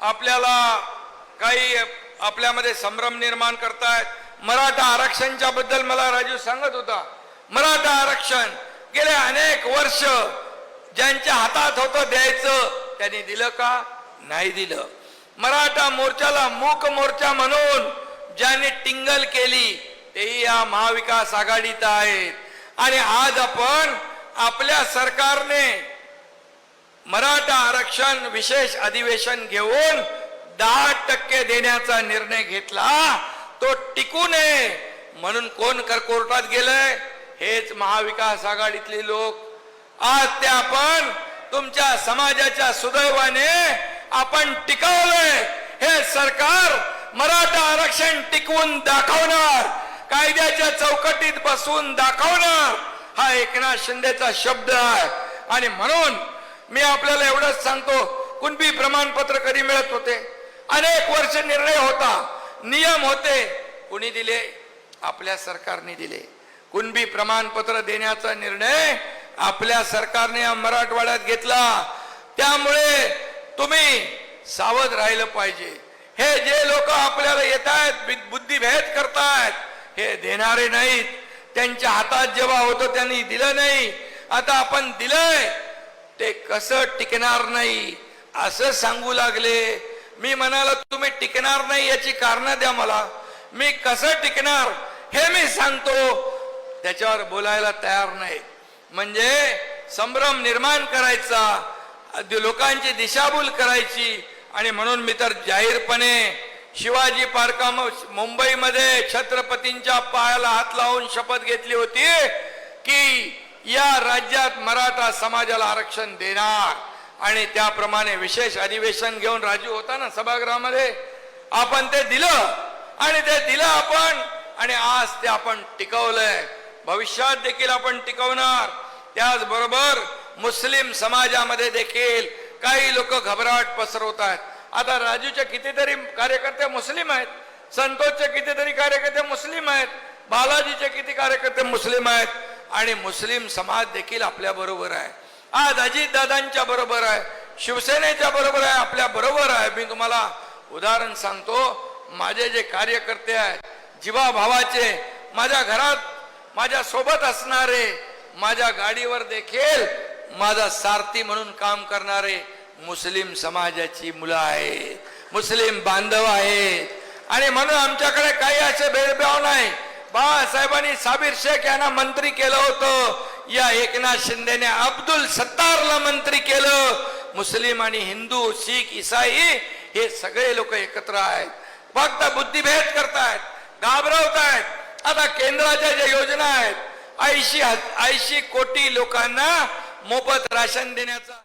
आपल्याला काही आपल्यामध्ये संभ्रम निर्माण करतायत. मराठा आरक्षणच्या बद्दल मला राजू सांगत होता. मराठा आरक्षण गेले अनेक वर्ष ज्यांच्या हातात होतं द्यायचं त्यांनी दिलं का? नाही दिलं. मराठा मोर्चाला मूक मोर्चा म्हणून ज्यांनी टिंगल केली तेही या महाविकास आघाडीत आहेत. आणि आज आपण आपल्या सरकारने मराठा आरक्षण विशेष अधिवेशन घेऊन दहा टक्के देण्याचा निर्णय घेतला तो टिकू नये म्हणून कोण कर कोर्टात गेलंय? हेच महाविकास आघाडीतले लोक. आज ते आपण तुमच्या समाजाच्या सुदैवाने आपण टिकवलंय. हे सरकार मराठा आरक्षण टिकवून दाखवणार कायद्याच्या चौकटीत बसवून दाखवणार. हा एकनाथ शिंदेचा शब्द आहे. आणि म्हणून मी आपल्याला एवढंच सांगतो कुणबी प्रमाणपत्र कधी मिळत होते? अनेक वर्ष निर्णय होता नियम होते. कुणी दिले? आपल्या सरकारने दिले. कुणबी प्रमाणपत्र देण्याचा निर्णय आपल्या सरकारने या मराठवाड्यात घेतला. त्यामुळे तुम्ही सावध राहिलं पाहिजे. हे जे लोक आपल्याला येत आहेत बुद्धिभेद करतायत हे देणारे नाहीत. त्यांच्या हातात जेव्हा होतं त्यांनी दिलं नाही. आता आपण दिलंय ते कसं टिकणार नाही? असं सांगू लागले. मी म्हणाला तुम्ही टिकणार नाही याची कारण द्या मला. मी कसं टिकणार हे मी सांगतो. त्याच्यावर बोलायला तयार नाही. म्हणजे संभ्रम निर्माण करायचा लोकांची दिशाभूल करायची आणि म्हणून मी तर जाहीरपणे शिवाजी पार्का मुंबईमध्ये छत्रपतींच्या पायाला हात लावून शपथ घेतली होती की या राज्यात मराठा समाजाला आरक्षण देणार. आणि त्याप्रमाणे विशेष अधिवेशन घेऊन राजू होता ना सभागृहामध्ये आपण ते दिलं. आणि ते दिलं आपण. आणि आज ते आपण टिकवलंय. भविष्यात देखील आपण टिकवणार. त्याचबरोबर मुस्लिम समाजामध्ये देखील काही लोक घबराट पसरवत आहेत. आता राजूचे कितीतरी कार्यकर्ते मुस्लिम आहेत. संतोषचे कितीतरी कार्यकर्ते मुस्लिम आहेत. बालाजीचे किती कार्यकर्ते मुस्लिम आहेत. आणि मुस्लिम समाज देखील आपल्या बरोबर आहे. आज अजित दादांच्या बरोबर आहे शिवसेनेच्या बरोबर आहे आपल्या बरोबर आहे. मी तुम्हाला उदाहरण सांगतो माझे जे कार्यकर्ते आहेत जीवा भावाचे माझ्या घरात माझ्या सोबत असणारे माझ्या गाडीवर देखील माझा सारथी म्हणून काम करणारे मुस्लिम समाजाची मुलं आहेत. मुस्लिम बांधव आहेत. आणि म्हणून आमच्याकडे काही असे भेदभाव नाही. बाळासाहेबांनी साबीर शेख यांना मंत्री केलं होतं. या एकनाथ शिंदेने अब्दुल सत्तारला मंत्री केलं. मुस्लिम आणि हिंदू शीख इसाई हे सगळे लोक एकत्र आहेत. फक्त बुद्धिभेद करतायत घाबरवतायत. आता केंद्राच्या ज्या योजना आहेत ऐंशी ऐंशी कोटी लोकांना मोफत राशन देण्याचा